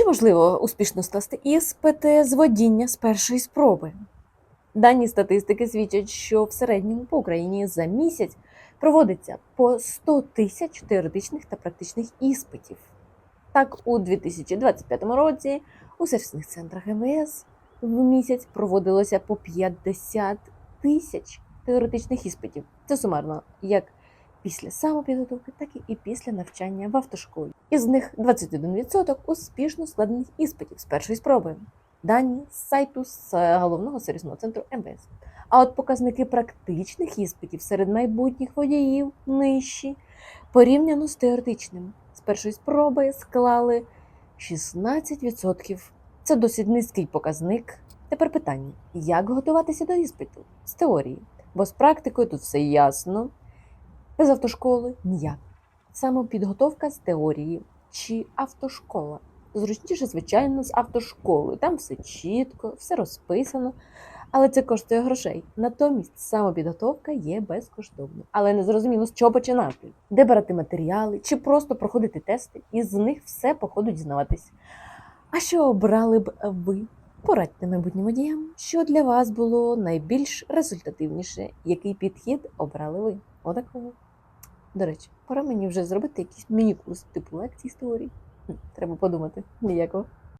Чи можливо успішно скласти іспити з водіння з першої спроби? Дані статистики свідчать, що в середньому по Україні за місяць проводиться по 100 тисяч теоретичних та практичних іспитів. Так, у 2025 році у сервісних центрах МВС в місяць проводилося по 50 тисяч теоретичних іспитів. Це сумарно як після самопідготовки, так і після навчання в автошколі. Із них 21% успішно складених іспитів з першої спроби. Дані з сайту з е, головного сервісного центру МВС. А от показники практичних іспитів серед майбутніх водіїв нижчі порівняно з теоретичним. З першої спроби склали 16%. Це досить низький показник. Тепер питання: як готуватися до іспиту з теорії? Бо з практикою тут все ясно. Без автошколи ніяк. Самопідготовка з теорії чи автошкола. Зручніше, звичайно, з автошколою. Там все чітко, все розписано, але це коштує грошей. Натомість самопідготовка є безкоштовною. Але не зрозуміло, з чого починати, де брати матеріали, чи просто проходити тести, і з них все по ходу дізнаватись. А що обрали б ви? Порадьте майбутнім водіям, що для вас було найбільш результативніше, який підхід обрали ви. Отакого. До речі, пора мені вже зробити якийсь міні-курс типу лекцій історії. Треба подумати. Ніякого.